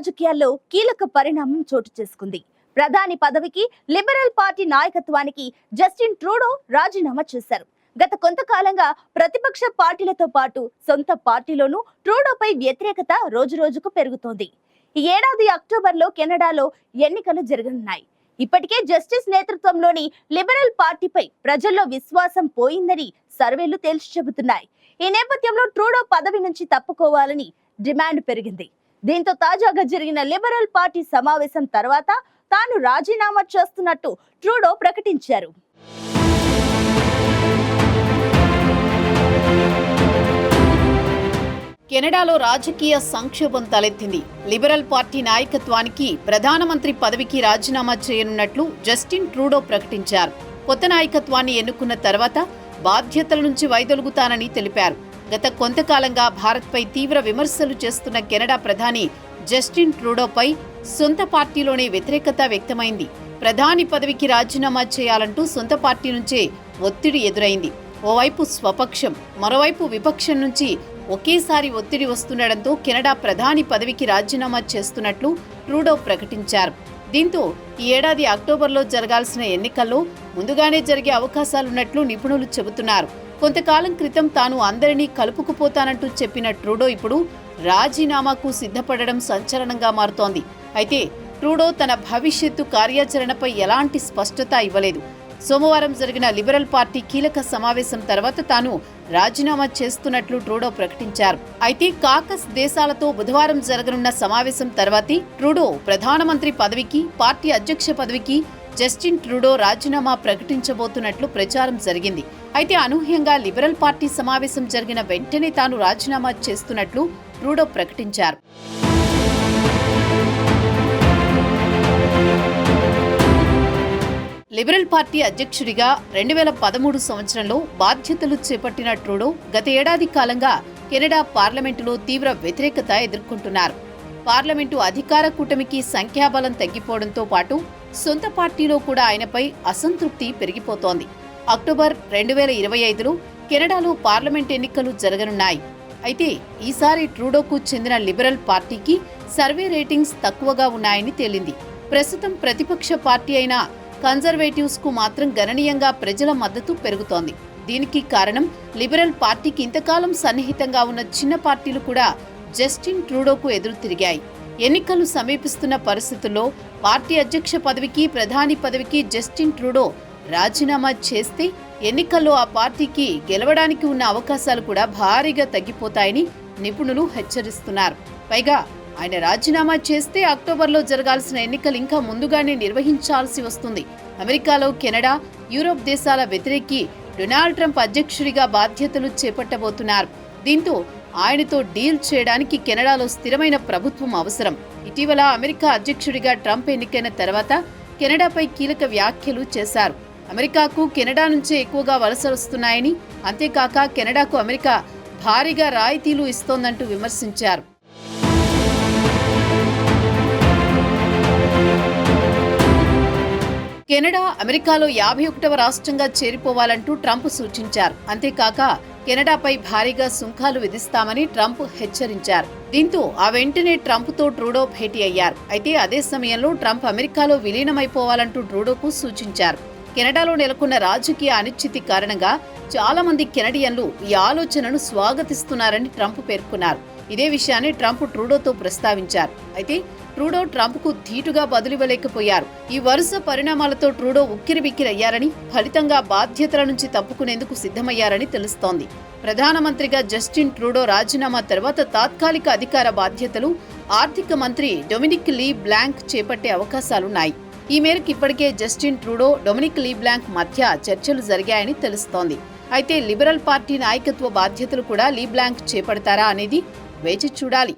రాజకీయాల్లో కీలక పరిణామం చోటు చేసుకుంది. ప్రధాని పదవికి లిబరల్ పార్టీ నాయకత్వానికి జస్టిన్ ట్రూడో రాజీనామా చేశారు. గత కొంతకాలంగా ప్రతిపక్ష పార్టీలతో పాటు సొంత పార్టీలోనూ ట్రూడోపై వ్యతిరేకత రోజురోజుకు పెరుగుతోంది. ఈ ఏడాది అక్టోబర్లో కెనడాలో ఎన్నికలు జరగనున్నాయి. ఇప్పటికే జస్టిస్ నేతృత్వంలోని లిబరల్ పార్టీపై ప్రజల్లో విశ్వాసం పోయిందని సర్వేలు తేల్చి చెబుతున్నాయి. ఈ నేపథ్యంలో ట్రూడో పదవి నుంచి తప్పుకోవాలని డిమాండ్ పెరిగింది. దీంతో తాజాగా జరిగిన లిబరల్ పార్టీ సమావేశం తర్వాత తాను రాజీనామా చేస్తున్నట్టు ట్రూడో ప్రకటించారు. కెనడాలో రాజకీయ సంక్షోభం తలెత్తింది. లిబరల్ పార్టీ నాయకత్వానికి ప్రధానమంత్రి పదవికి రాజీనామా చేయనున్నట్లు జస్టిన్ ట్రూడో ప్రకటించారు. కొత్త నాయకత్వాన్ని ఎన్నుకున్న తర్వాత బాధ్యతల నుంచి వైదొలుగుతానని తెలిపారు. గత కొంతకాలంగా భారత్పై తీవ్ర విమర్శలు చేస్తున్న కెనడా ప్రధాని జస్టిన్ ట్రూడోపై సొంత పార్టీలోనే వ్యతిరేకత వ్యక్తమైంది. ప్రధాని పదవికి రాజీనామా చేయాలంటూ సొంత పార్టీ నుంచే ఒత్తిడి ఎదురైంది. ఓవైపు స్వపక్షం మరోవైపు విపక్షం నుంచి ఒకేసారి ఒత్తిడి వస్తుండటంతో కెనడా ప్రధాని పదవికి రాజీనామా చేస్తున్నట్లు ట్రూడో ప్రకటించారు. దీంతో ఈ ఏడాది అక్టోబర్లో జరగాల్సిన ఎన్నికల్లో ముందుగానే జరిగే అవకాశాలున్నట్లు నిపుణులు చెబుతున్నారు. కొంతకాలం క్రితం తాను అందరినీ కలుపుకుపోతానంటూ చెప్పిన ట్రూడో ఇప్పుడు రాజీనామాకు సిద్ధపడడం సంచలనంగా మారుతోంది. అయితే ట్రూడో తన భవిష్యత్తు కార్యాచరణపై ఎలాంటి స్పష్టత ఇవ్వలేదు. సోమవారం జరిగిన లిబరల్ పార్టీ కీలక సమావేశం తర్వాత తాను రాజీనామా చేస్తున్నట్లు ట్రూడో ప్రకటించారు. అయితే కాకస్ దేశాలతో బుధవారం జరగనున్న సమావేశం తర్వాతే ట్రూడో ప్రధానమంత్రి పదవికి పార్టీ అధ్యక్ష పదవికి జస్టిన్ ట్రూడో రాజీనామా ప్రకటించబోతున్నట్లు ప్రచారం జరిగింది. అయితే అనూహ్యంగా లిబరల్ పార్టీ సమావేశం జరిగిన వెంటనే తాను రాజీనామా చేస్తున్నట్లు ట్రూడో ప్రకటించారు. లిబరల్ పార్టీ అధ్యక్షుడిగా రెండు వేల పదమూడు సంవత్సరంలో బాధ్యతలు చేపట్టిన ట్రూడో గత ఏడాది కాలంగా కెనడా పార్లమెంటులో తీవ్ర వ్యతిరేకత ఎదుర్కొంటున్నారు. పార్లమెంటు అధికార కూటమికి సంఖ్యాబలం తగ్గిపోవడంతో పాటు సొంత పార్టీలో కూడా ఆయనపై అసంతృప్తి పెరిగిపోతోంది. అక్టోబర్ రెండు వేల ఇరవై ఐదులో కెనడాలో పార్లమెంట్ ఎన్నికలు జరగనున్నాయి. అయితే ఈసారి ట్రూడోకు చెందిన లిబరల్ పార్టీకి సర్వే రేటింగ్స్ తక్కువగా ఉన్నాయని తేలింది. ప్రస్తుతం ప్రతిపక్ష పార్టీ అయిన కన్జర్వేటివ్స్కు మాత్రం గణనీయంగా ప్రజల మద్దతు పెరుగుతోంది. దీనికి కారణం లిబరల్ పార్టీకి ఇంతకాలం సన్నిహితంగా ఉన్న చిన్న పార్టీలు కూడా జస్టిన్ ట్రూడోకు ఎదురు తిరిగాయి. ఎన్నికలు సమీపిస్తున్న పరిస్థితుల్లో పార్టీ అధ్యక్ష పదవికి ప్రధాని పదవికి జస్టిన్ ట్రూడో రాజీనామా చేస్తే ఎన్నికల్లో ఆ పార్టీకి గెలవడానికి ఉన్న అవకాశాలు కూడా భారీగా తగ్గిపోతాయని నిపుణులు హెచ్చరిస్తున్నారు. పైగా ఆయన రాజీనామా చేస్తే అక్టోబర్లో జరగాల్సిన ఎన్నికలు ఇంకా ముందుగానే నిర్వహించాల్సి వస్తుంది. అమెరికాలో కెనడా యూరోప్ దేశాల వ్యతిరేకి డొనాల్డ్ ట్రంప్ అధ్యక్షుడిగా బాధ్యతలు చేపట్టబోతున్నారు. దీంతో ఆయనతో డీల్ చేయడానికి కెనడాలో స్థిరమైన ప్రభుత్వం అవసరం. ఇటీవల అమెరికా అధ్యక్షుడిగా ట్రంప్ ఎన్నికైన తర్వాత కెనడాపై కీలక వ్యాఖ్యలు చేశారు. అమెరికాకు కెనడా నుంచే ఎక్కువగా వలసలు వస్తున్నాయని అంతేకాక కెనడాకు అమెరికా భారీగా రాయితీలు ఇస్తోందంటూ విమర్శించారు. కెనడా అమెరికాలో యాభై ఒకటవ రాష్ట్రంగా చేరిపోవాలంటూ ట్రంప్ సూచించారు. అంతేకాక కెనడాపై భారీగా సుంకాలు విధిస్తామని ట్రంప్ హెచ్చరించారు. దీంతో ఆ వెంటనే ట్రంప్తో ట్రూడో భేటీ అయ్యారు. అయితే అదే సమయంలో ట్రంప్ అమెరికాలో విలీనమైపోవాలంటూ ట్రూడోకు సూచించారు. కెనడాలో నెలకొన్న రాజకీయ అనిశ్చితి కారణంగా చాలా మంది కెనడియన్లు ఈ ఆలోచనను స్వాగతిస్తున్నారని ట్రంప్ పేర్కొన్నారు. ఇదే విషయాన్ని ట్రంప్ ట్రూడోతో ప్రస్తావించారు. అయితే ట్రూడో ట్రంప్కు ధీటుగా బదులివ్వలేకపోయారు. ఈ వరుస పరిణామాలతో ట్రూడో ఉక్కిరిబిక్కిరయ్యారని ఫలితంగా బాధ్యతల నుంచి తప్పుకునేందుకు సిద్ధమయ్యారని తెలుస్తోంది. ప్రధానమంత్రిగా జస్టిన్ ట్రూడో రాజీనామా తర్వాత తాత్కాలిక అధికార బాధ్యతలు ఆర్థిక మంత్రి డొమినిక్ లీ బ్లాంక్ చేపట్టే అవకాశాలున్నాయి. ఈ మేరకు ఇప్పటికే Justin Trudeau Dominic LeBlanc మధ్య చర్చలు జరిగాయని తెలుస్తోంది. అయితే లిబరల్ పార్టీ నాయకత్వ బాధ్యతలు కూడా లీ బ్లాంక్ చేపడతారా అనేది వేచి చూడాలి.